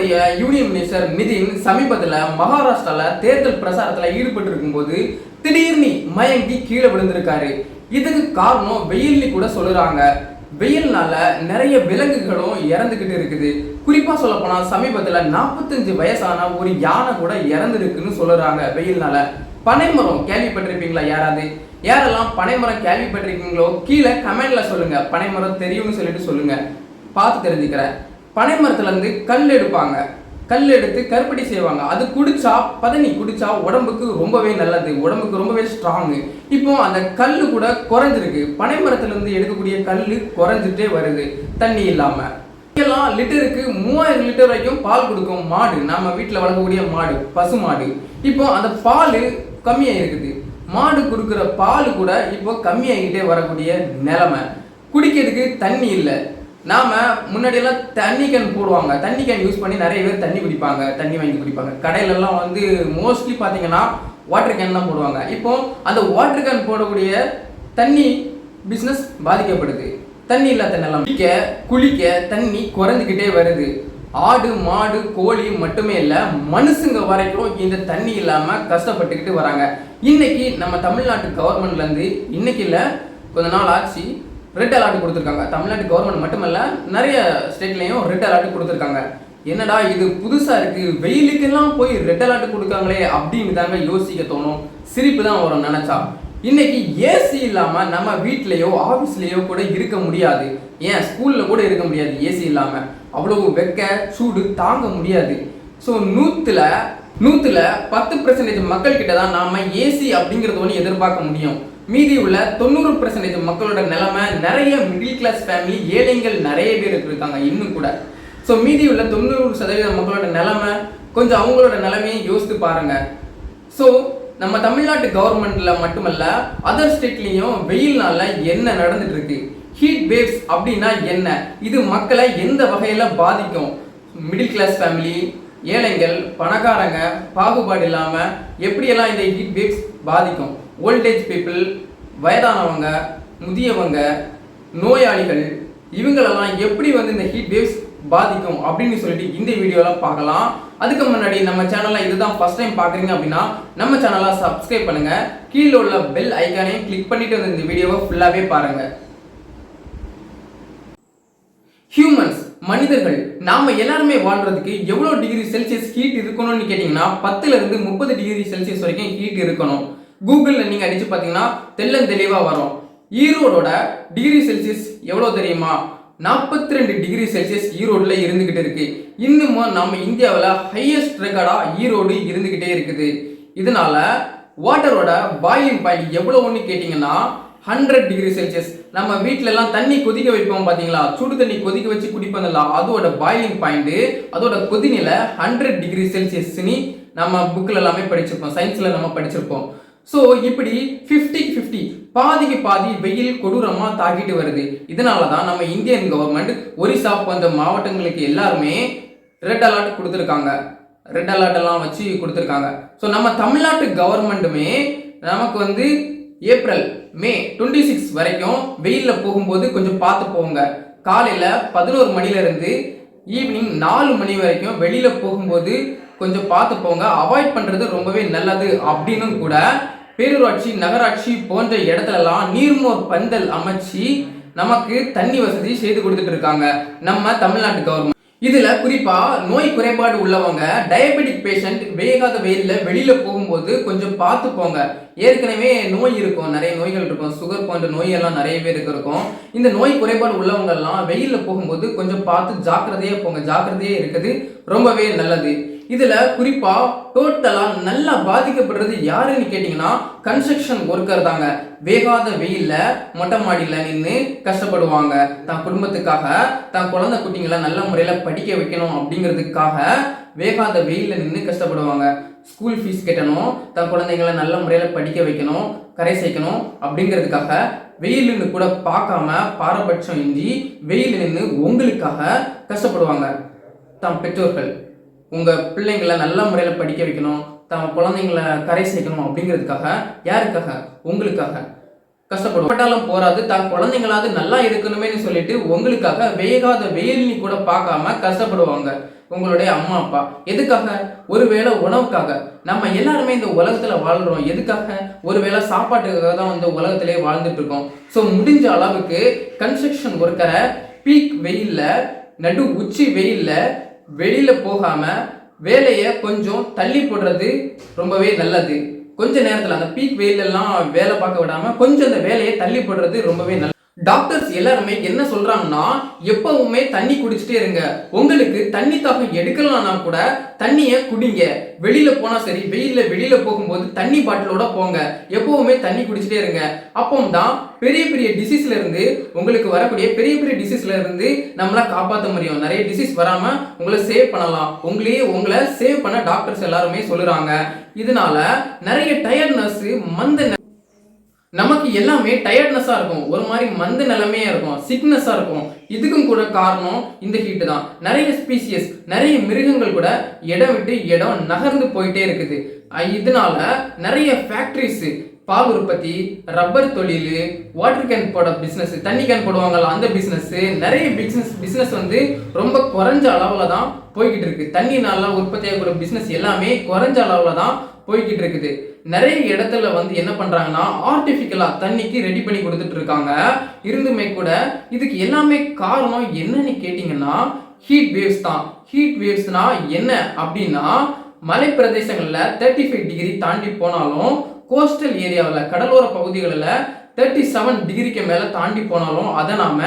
நம்மளுடைய union minister Nitin சமீபத்தில் மகாராஷ்டிரால தேர்தல் பிரச்சாரத்தில் ஈடுபட்டு இருக்கும்போது திடீர்னு மயங்கி கீழே விழுந்திருக்காரு. இதுக்கு காரணம் வெயில்னு கூட சொல்லுறாங்க. வெயில்னால நிறைய விலங்குகளும் இறந்துகிட்டு இருக்குது. குறிப்பா சொல்ல போனா சமீபத்துல நாற்பத்தஞ்சு வயசான ஒரு யானை கூட இறந்துருக்குன்னு சொல்லுறாங்க வெயில்னால. பனைமரம் கேள்விப்பட்டிருப்பீங்களா யாராவது? யாரெல்லாம் பனைமரம் கேள்விப்பட்டிருக்கீங்களோ கீழே கமெண்ட்ல சொல்லுங்க. பனைமரம் தெரியும்னு சொல்லிட்டு சொல்லுங்க. பார்த்து தெரிஞ்சுக்கிறேன். பனை மரத்துலேருந்து கல் எடுப்பாங்க. கல் எடுத்து கருப்படி செய்வாங்க. அது குடிச்சா பதனி குடிச்சா உடம்புக்கு ரொம்பவே நல்லது. உடம்புக்கு ரொம்பவே ஸ்ட்ராங் இப்போ அந்த கல் கூட குறைஞ்சிருக்கு. பனை மரத்துலேருந்து எடுக்கக்கூடிய கல் குறைஞ்சிட்டே வருது. தண்ணி இல்லாமல் எல்லாம் லிட்டருக்கு மூவாயிரம் லிட்டர் வரைக்கும் பால் கொடுக்கும் மாடு. நம்ம வீட்டில் வளர்க்கக்கூடிய மாடு பசு மாடு. இப்போ அந்த பால் கம்மியாக இருக்குது மாடு கொடுக்குற பால் கூட இப்போ கம்மியாகிட்டே வரக்கூடிய நிலமை. குடிக்கிறதுக்கு தண்ணி இல்லை. நாம முன்னாடியெல்லாம் தண்ணி கேன் போடுவாங்க. தண்ணி கேன் யூஸ் பண்ணி நிறைய பேர் தண்ணி குடிப்பாங்க தண்ணி வாங்கி குடிப்பாங்க. கடையில எல்லாம் வந்து மோஸ்ட்லி பார்த்தீங்கன்னா வாட்டர் கேன் தான் போடுவாங்க. இப்போ அந்த வாட்டர் கேன் போடக்கூடிய தண்ணி பிஸ்னஸ் பாதிக்கப்படுது. தண்ணி இல்லாத நிலம். குளிக்க குளிக்க தண்ணி குறைஞ்சிக்கிட்டே வருது. ஆடு மாடு கோழி மட்டுமே இல்லை மனுஷங்க வரைக்கும் இந்த தண்ணி இல்லாமல் கஷ்டப்பட்டுக்கிட்டு வராங்க. இன்னைக்கு நம்ம தமிழ்நாட்டு கவர்மெண்ட்லேருந்து இன்னைக்கு இல்லை கொஞ்ச நாள் ஆச்சு ரெட் அலர்ட் கொடுத்துருக்காங்க. தமிழ்நாட்டு கவர்மெண்ட் மட்டுமல்ல நிறைய ஸ்டேட்லேயும் ரெட் அலர்ட் கொடுத்துருக்காங்க. என்னடா இது புதுசாக இருக்குது வெயிலுக்கெல்லாம் போய் ரெட் அலர்ட் கொடுக்காங்களே அப்படின்னு தாங்க யோசிக்க தோணும். சிரிப்பு தான் வரும் நினச்சா. இன்னைக்கு ஏசி இல்லாமல் நம்ம வீட்லேயோ ஆஃபீஸ்லேயோ கூட இருக்க முடியாது. ஏன்? ஸ்கூலில் கூட இருக்க முடியாது ஏசி இல்லாமல் அவ்வளவு வெக்க சூடு தாங்க முடியாது. ஸோ நூற்றுல நூற்றுல பத்து பர்சன்டேஜ் மக்கள்கிட்ட தான் நாம் ஏசி அப்படிங்கிறத ஒன்று எதிர்பார்க்க முடியும். மீதி உள்ள தொண்ணூறு பர்சன்டேஜ் மக்களோட நிலைமை நிறைய மிடில் கிளாஸ் ஃபேமிலி ஏழைகள் நிறைய பேர் இருக்காங்க இன்னும் கூட. ஸோ மீதி உள்ள தொண்ணூறு சதவீத மக்களோட நிலைமை கொஞ்சம் அவங்களோட நிலைமையை யோசித்து பாருங்க. ஸோ நம்ம தமிழ்நாட்டு கவர்மெண்ட்ல மட்டுமல்ல அதர் ஸ்டேட்லயும் வெயில்னால என்ன நடந்துட்டு இருக்கு ஹீட் வேவ்ஸ் அப்படின்னா என்ன? இது மக்களை எந்த வகையில் பாதிக்கும்? மிடில் கிளாஸ் ஃபேமிலி ஏழைகள் பணக்காரங்க பாகுபாடு இல்லாமல் எப்படியெல்லாம் இந்த ஹீட் வேவ்ஸ் பாதிக்கும்? ஓல்டேஜ் பீப்புள் வயதானவங்க முதியவங்க நோயாளிகள் இவங்களெல்லாம் எப்படி வந்து இந்த ஹீட் வேவ்ஸ் பாதிக்கும் அப்படின்னு சொல்லிட்டு இந்த வீடியோவில் பார்க்கலாம். அதுக்கு முன்னாடி நம்ம சேனலில் இதுதான் ஃபர்ஸ்ட் டைம் பார்க்குறீங்க அப்படின்னா நம்ம சேனலை சப்ஸ்கிரைப் பண்ணுங்கள் கீழே உள்ள பெல் ஐக்கானையும் கிளிக் பண்ணிட்டு வந்து இந்த வீடியோவை ஃபுல்லாகவே பாருங்கள் ஹியூமன்ஸ் மனிதர்கள் நாம எல்லாருமே வாழ்றதுக்கு எவ்வளோ டிகிரி செல்சியஸ் ஹீட் இருக்கணும்னு கேட்டிங்கன்னா பத்துல இருந்து முப்பது டிகிரி செல்சியஸ் வரைக்கும் ஹீட் இருக்கணும். கூகுளில் நீங்கள் அடித்து பார்த்தீங்கன்னா தெல்லம் தெளிவாக வரும். ஈரோடோட டிகிரி செல்சியஸ் எவ்வளோ தெரியுமா? நாற்பத்தி ரெண்டு டிகிரி செல்சியஸ் ஈரோடில் இருந்துக்கிட்டு இருக்கு. இன்னுமும் நம்ம இந்தியாவில் ஹையஸ்ட் ரெக்கார்டாக ஈரோடு இருந்துக்கிட்டே இருக்குது. இதனால வாட்டரோட பாயிலிங் பாயிண்ட் எவ்வளோன்னு கேட்டிங்கன்னா ஹண்ட்ரட் டிகிரி செல்சியஸ். நம்ம வீட்டிலலாம் தண்ணி கொதிக்க வைப்போம் பார்த்தீங்களா சுடு தண்ணி கொதிக்க வச்சு குடிப்பதில்ல அதோட பாயிலிங் பாயிண்ட்டு அதோட கொதிநிலை ஹண்ட்ரட் டிகிரி செல்சியஸ்னு நம்ம புக்கில் எல்லாமே படிச்சிருப்போம் சயின்ஸில் நம்ம படிச்சிருப்போம். ஸோ இப்படி ஃபிஃப்டி ஃபிஃப்டி பாதிக்கு பாதி வெயில் கொடூரமாக தாக்கிட்டு வருது. இதனால தான் நம்ம இந்தியன் கவர்மெண்ட் ஒரிசா போன்ற மாவட்டங்களுக்கு எல்லாருமே ரெட் அலர்ட் கொடுத்துருக்காங்க. ரெட் அலர்ட் வச்சு கொடுத்துருக்காங்க. ஸோ நம்ம தமிழ்நாட்டு கவர்மெண்ட்டுமே நமக்கு வந்து ஏப்ரல் மே டுவெண்ட்டி சிக்ஸ் வரைக்கும் வெயிலில் போகும்போது கொஞ்சம் பார்த்து போங்க. காலையில் பதினோரு மணிலேருந்து ஈவினிங் நாலு மணி வரைக்கும் வெளியில் போகும்போது கொஞ்சம் பார்த்து போங்க. அவாய்ட் பண்ணுறது ரொம்பவே நல்லது. அப்படின்னு கூட பேரூராட்சி நகராட்சி போன்ற இடத்துலலாம் நீர்மோர் பந்தல் அமைச்சு நமக்கு தண்ணி வசதி செய்து கொடுத்துட்டு இருக்காங்க. நம்ம தமிழ்நாட்டு கவர்மெண்ட் இதுல குறிப்பா நோய் குறைபாடு உள்ளவங்க டயபெட்டிக் பேஷண்ட் வேகாத வெயில்ல வெளியில போகும்போது கொஞ்சம் பார்த்து போங்க ஏற்கனவே நோய் இருக்கும். நிறைய நோய்கள் இருக்கும். சுகர் போன்ற நோய் எல்லாம் நிறைய பேருக்கு இருக்கும். இந்த நோய் குறைபாடு உள்ளவங்க எல்லாம் வெயில்ல போகும்போது கொஞ்சம் பார்த்து ஜாக்கிரதையா போங்க. ஜாக்கிரதையே இருக்குது ரொம்பவே நல்லது. இதில் குறிப்பாக டோட்டலாக நல்லா பாதிக்கப்படுறது யாருன்னு கேட்டிங்கன்னா கன்ஸ்ட்ரக்ஷன் ஒர்க்கர் தாங்க. வேகாத வெயிலில் மொட்டை மாடியில் நின்று கஷ்டப்படுவாங்க. தன் குடும்பத்துக்காக தன் குழந்தை குட்டிங்களை நல்ல முறையில் படிக்க வைக்கணும் அப்படிங்கிறதுக்காக வேகாத வெயிலில் நின்று கஷ்டப்படுவாங்க. ஸ்கூல் ஃபீஸ் கட்டணும் தன் குழந்தைங்களை நல்ல முறையில் படிக்க வைக்கணும் கரை சேர்க்கணும் அப்படிங்கிறதுக்காக வெயிலுன்னு கூட பார்க்காம பாரபட்சம் இன்றி வெயில் நின்று உங்களுக்காக கஷ்டப்படுவாங்க. தம் பெற்றோர்கள். உங்கள் பிள்ளைங்களை நல்ல முறையில் படிக்க வைக்கணும் தம் குழந்தைங்களை கரை சேர்க்கணும் அப்படிங்கிறதுக்காக யாருக்காக? உங்களுக்காக. கஷ்டப்பட்டாலும் போராது தான் குழந்தைங்களாவது நல்லா இருக்கணுமே சொல்லிட்டு உங்களுக்காக வேகாத வெயில்னி கூட பார்க்காம கஷ்டப்படுவாங்க. உங்களுடைய அம்மா அப்பா. எதுக்காக? ஒருவேளை உணவுக்காக. நம்ம எல்லாருமே இந்த உலகத்துல வாழ்றோம். எதுக்காக? ஒருவேளை சாப்பாட்டுக்காக தான் வந்து உலகத்திலே வாழ்ந்துட்டு இருக்கோம். ஸோ முடிஞ்ச அளவுக்கு கன்ஸ்ட்ரக்ஷன் ஒர்க்கரை பீக் வெயில்ல நடு உச்சி வெயில்ல வெளியில் போகாமல் வேலையை கொஞ்சம் தள்ளி போடுறது ரொம்பவே நல்லது. கொஞ்ச நேரத்தில் அந்த பீக் வெயிலெல்லாம் வேலை பார்க்க விடாமல் கொஞ்சம் அந்த வேலையை தள்ளி போடுறது ரொம்பவே நல்லது. டாக்டர்ஸ் எல்லாருமே என்ன சொல்றாங்கன்னா எப்பவுமே தண்ணி குடிச்சிட்டே இருங்க. உங்களுக்கு தண்ணி தாகம் எடுக்கலனா கூட தண்ணியை குடிங்க. வெளியில போனா சரி வெயில்ல வெளியில போகும்போது தண்ணி பாட்டிலோட போங்க. எப்பவுமே தண்ணி குடிச்சிட்டே இருங்க. அப்போ தான் பெரிய பெரிய டிசீஸ்ல இருந்து உங்களுக்கு வரக்கூடிய பெரிய பெரிய டிசீஸ்ல இருந்து நம்மள காப்பாற்ற முடியும். நிறைய டிசீஸ் வராம உங்களை சேவ் பண்ணலாம். உங்களையே உங்களை சேவ் பண்ண டாக்டர்ஸ் எல்லாருமே சொல்லுறாங்க. இதனால நிறைய டயர்ட்னஸ் மந்த நமக்கு எல்லாமே டயர்ட்னஸாக இருக்கும். ஒரு மாதிரி மந்த நிலைமையாக இருக்கும். சிக்னஸாக இருக்கும். இதுக்கும் கூட காரணம் இந்த ஹீட்டு தான். நிறைய ஸ்பீசியஸ் நிறைய மிருகங்கள் கூட இடம் விட்டு இடம் நகர்ந்து போயிட்டே இருக்குது. இதனால நிறைய ஃபேக்ட்ரிஸு பால் உற்பத்தி ரப்பர் தொழில் வாட்டர் கேன் போட பிஸ்னஸ் தண்ணி கேன் போடுவாங்கல்ல அந்த பிஸ்னஸ்ஸு நிறைய பிஸ்னஸ் பிஸ்னஸ் வந்து ரொம்ப குறைஞ்ச அளவில் தான் போய்கிட்டு இருக்கு. தண்ணினால உற்பத்தி ஆகக்கூடிய பிஸ்னஸ் எல்லாமே குறைஞ்ச அளவில் தான் போய்கிட்டு இருக்குது நிறைய இடத்துல வந்து என்ன பண்ணுறாங்கன்னா ஆர்டிஃபிக்கலாக தண்ணிக்கு ரெடி பண்ணி கொடுத்துட்டு இருக்காங்க இருந்துமே கூட இதுக்கு எல்லாமே காரணம் என்னன்னு கேட்டிங்கன்னா ஹீட் வேவ்ஸ் தான். ஹீட் வேவ்ஸ்னா என்ன அப்படின்னா மலை பிரதேசங்களில் தேர்ட்டி ஃபைவ் டிகிரி தாண்டி போனாலும் கோஸ்டல் ஏரியாவில் கடலோர பகுதிகளில் தேர்ட்டி செவன் டிகிரிக்கு மேலே தாண்டி போனாலும் அதை நாம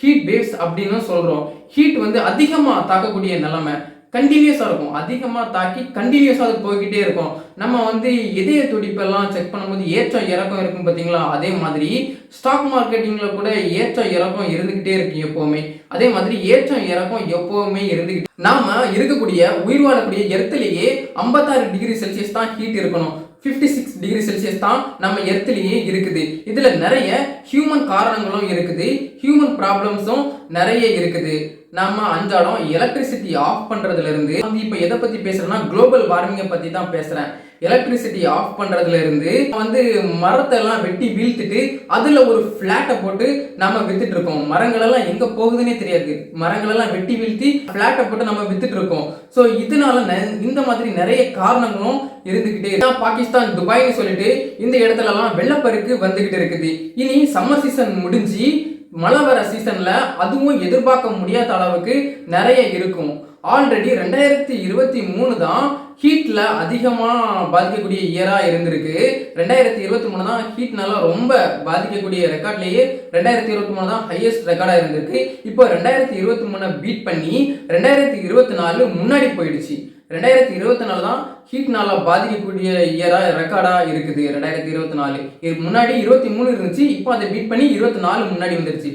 ஹீட் வேவ்ஸ் அப்படின்னு சொல்கிறோம் ஹீட் வந்து அதிகமாக தாக்கக்கூடிய நிலைமை. கண்டினியூஸாக இருக்கும். அதிகமாக தாக்கி கண்டினியூஸாக அது போய்கிட்டே இருக்கும். நம்ம வந்து இதய துடிப்பெல்லாம் செக் பண்ணும்போது ஏற்றம் இறக்கம் இருக்கும் பார்த்தீங்களா? அதே மாதிரி ஸ்டாக் மார்க்கெட்டிங்கில் கூட ஏற்றம் இறக்கம் இருந்துக்கிட்டே இருக்கு எப்போவுமே. அதே மாதிரி ஏற்றம் இறக்கம் எப்போவுமே இருந்துக்கிட்டு நாம இருக்கக்கூடிய உயிர் வாழக்கூடிய எர்த்திலேயே ஐம்பத்தாறு டிகிரி செல்சியஸ் தான் ஹீட் இருக்கணும். 56 சிக்ஸ் டிகிரி செல்சியஸ் தான் நம்ம எர்த்திலேயே இருக்குது. இதில் நிறைய ஹியூமன் காரணங்களும் இருக்குது. ஹியூமன் ப்ராப்ளம்ஸும் நிறைய இருக்குது. நம்ம அன்றாடம் எலக்ட்ரிசிட்டி ஆஃப் பண்ணுறதுலேருந்து இருந்து வந்து இப்போ எதை பற்றி பேசுறேன்னா குளோபல் வார்மிங்கை பற்றி தான் பேசுகிறேன் எலக்ட்ரிசிட்டி ஆஃப் பண்ணுறதுலேருந்து இருந்து வந்து மரத்தை எல்லாம் வெட்டி வீழ்த்துட்டு அதில் ஒரு ஃப்ளாட்டை போட்டு நம்ம வித்துட்டு மரங்களெல்லாம் எங்கே போகுதுன்னே தெரியாது. மரங்களெல்லாம் வெட்டி வீழ்த்தி ஃப்ளாட்டை போட்டு நம்ம வித்துட்ருக்கோம் ஸோ இதனால நெ- இந்த மாதிரி நிறைய காரணங்களும் இருந்துகிட்டே இருக்கு. பாகிஸ்தான் துபாய்னு சொல்லிட்டு இந்த இடத்துலலாம் வெள்ளப்பருக்கு வெள்ளப்பெருக்கு வந்துகிட்டு இருக்குது. இனி சம்மர் சீசன் முடிஞ்சு மழை வர சீசன்ல அதுவும் எதிர்பார்க்க முடியாத அளவுக்கு நிறைய இருக்கும். ஆல்ரெடி ரெண்டாயிரத்தி இருபத்தி மூணு தான் ஹீட்டில் அதிகமாக பாதிக்கக்கூடிய இயராக இருந்திருக்கு. ரெண்டாயிரத்தி இருபத்தி மூணு தான் ஹீட்னால ரொம்ப பாதிக்கக்கூடிய ரெக்கார்ட்லேயே ரெண்டாயிரத்தி இருபத்தி மூணு தான் ஹையஸ்ட் ரெக்கார்டாக இருந்திருக்கு. இப்போ ரெண்டாயிரத்தி இருபத்தி மூணை பீட் பண்ணி ரெண்டாயிரத்தி இருபத்தி நாலு முன்னாடி போயிடுச்சு. ரெண்டாயிரத்தி இருபத்தி நாலு தான் ஹீட்னால பாதிக்கக்கூடிய இயராக ரெக்கார்டாக இருக்குது. ரெண்டாயிரத்தி இருபத்தி நாலு. இதுக்கு முன்னாடி இருபத்தி மூணு இருந்துச்சு இப்போ அதை பீட் பண்ணி இருபத்தி நாலு முன்னாடி வந்துருச்சு.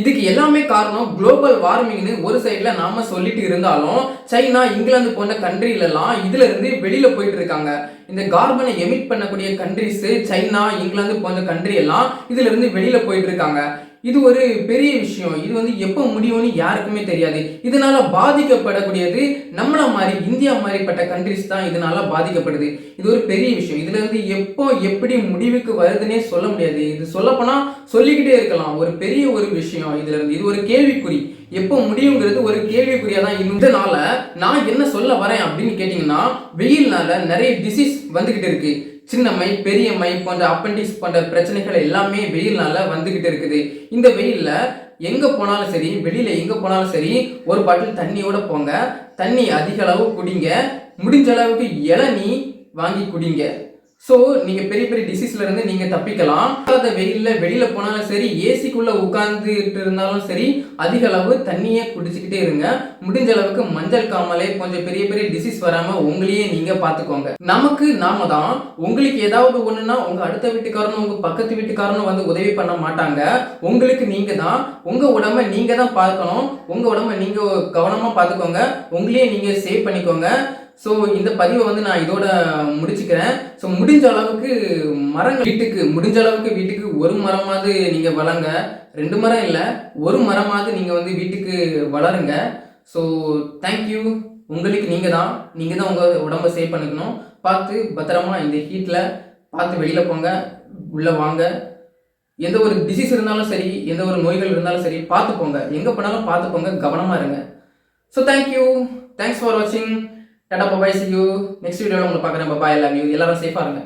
இதுக்கு எல்லாமே காரணம் குளோபல் வார்மிங்னு ஒரு சைடில் நாம சொல்லிட்டு இருந்தாலும் சைனா இங்கிலாந்து போன்ற கண்ட்ரிலெல்லாம் இதுலேருந்து வெளியில் போயிட்டு இருக்காங்க. இந்த கார்பனை எமிட் பண்ணக்கூடிய கண்ட்ரிஸ் சைனா இங்கிலாந்து போன்ற கண்ட்ரி எல்லாம் இதுலேருந்து வெளியில் போயிட்டு இருக்காங்க. இது ஒரு பெரிய விஷயம். இது வந்து எப்போ முடியும்னு யாருக்குமே தெரியாது. இதனால பாதிக்கப்படக்கூடியது நம்மள மாதிரி இந்தியா மாதிரிப்பட்ட கண்ட்ரிஸ் தான் இதனால பாதிக்கப்படுது. இது ஒரு பெரிய விஷயம். இதுல இருந்து எப்போ எப்படி முடிவுக்கு வருதுன்னே சொல்ல முடியாது. இது சொல்லப்போனா சொல்லிக்கிட்டே இருக்கலாம். ஒரு பெரிய ஒரு விஷயம் இதுல இருந்து. இது ஒரு கேள்விக்குறி. எப்போ முடியுங்கிறது ஒரு கேள்விக்குறியா தான் இதனால நான் என்ன சொல்ல வரேன் அப்படின்னு கேட்டீங்கன்னா வெயில்னால நிறைய டிசீஸ் வந்துகிட்டு இருக்கு. சின்னம்மை பெரியம்மை போன்ற அப்பண்டிக்ஸ் போன்ற பிரச்சனைகள் எல்லாமே வெயில்னால வந்துகிட்டு இருக்குது. இந்த வெயிலில் எங்கே போனாலும் சரி வெளியில் எங்கே போனாலும் சரி ஒரு பாட்டில் தண்ணியோட போங்க. தண்ணி அதிக அளவு குடிங்க. முடிஞ்ச அளவுக்கு இளநீ வாங்கி குடிங்க. ஸோ நீங்கள் பெரிய பெரிய டிசீஸ்லேருந்து நீங்கள் தப்பிக்கலாம். அதை வெயிலில் வெளியில் போனாலும் சரி ஏசிக்குள்ளே உட்கார்ந்துட்டு இருந்தாலும் சரி அதிக அளவு தண்ணியை குடிச்சிக்கிட்டே இருங்க. முடிஞ்ச அளவுக்கு மஞ்சள் காமலை கொஞ்சம் பெரிய பெரிய டிசீஸ் வராமல் உங்களையே நீங்கள் பார்த்துக்கோங்க நமக்கு நாம தான் உங்களுக்கு ஏதாவது ஒன்றுனா உங்கள் அடுத்த வீட்டுக்காரனும் உங்கள் பக்கத்து வீட்டுக்காரனும் வந்து உதவி பண்ண மாட்டாங்க. உங்களுக்கு நீங்கள் தான் உங்கள் உடம்ப நீங்கள் தான் பார்க்கணும். உங்கள் உடம்ப நீங்கள் கவனமாக பார்த்துக்கோங்க உங்களையே நீங்கள் சேவ் பண்ணிக்கோங்க. ஸோ இந்த பதிவை வந்து நான் இதோட முடிச்சுக்கிறேன். ஸோ முடிஞ்ச அளவுக்கு மரங்கள் வீட்டுக்கு முடிஞ்ச அளவுக்கு வீட்டுக்கு ஒரு மரமாவது நீங்கள் வளங்க ரெண்டு மரம் இல்லை ஒரு மரமாவது நீங்கள் வந்து வீட்டுக்கு வளருங்க. ஸோ தேங்க்யூ உங்களுக்கு நீங்கள் தான் நீங்கள் தான் உங்கள் உடம்ப சேவ் பண்ணிக்கணும். பார்த்து பத்திரமா இந்த ஹீட்டில் பார்த்து வெளியில் போங்க உள்ளே வாங்க. எந்த ஒரு டிசீஸ் இருந்தாலும் சரி எந்த ஒரு நோய்கள் இருந்தாலும் சரி பார்த்து போங்க. எங்கே போனாலும் பார்த்து போங்க கவனமாக இருங்க. ஸோ தேங்க்யூ தேங்க்ஸ் ஃபார் வாட்சிங் tata bye bye see you next வீடியோவில் உங்களை பார்க்குறேன் பபாய் லவ் யூ எல்லாரும் சேஃபாக இருங்க.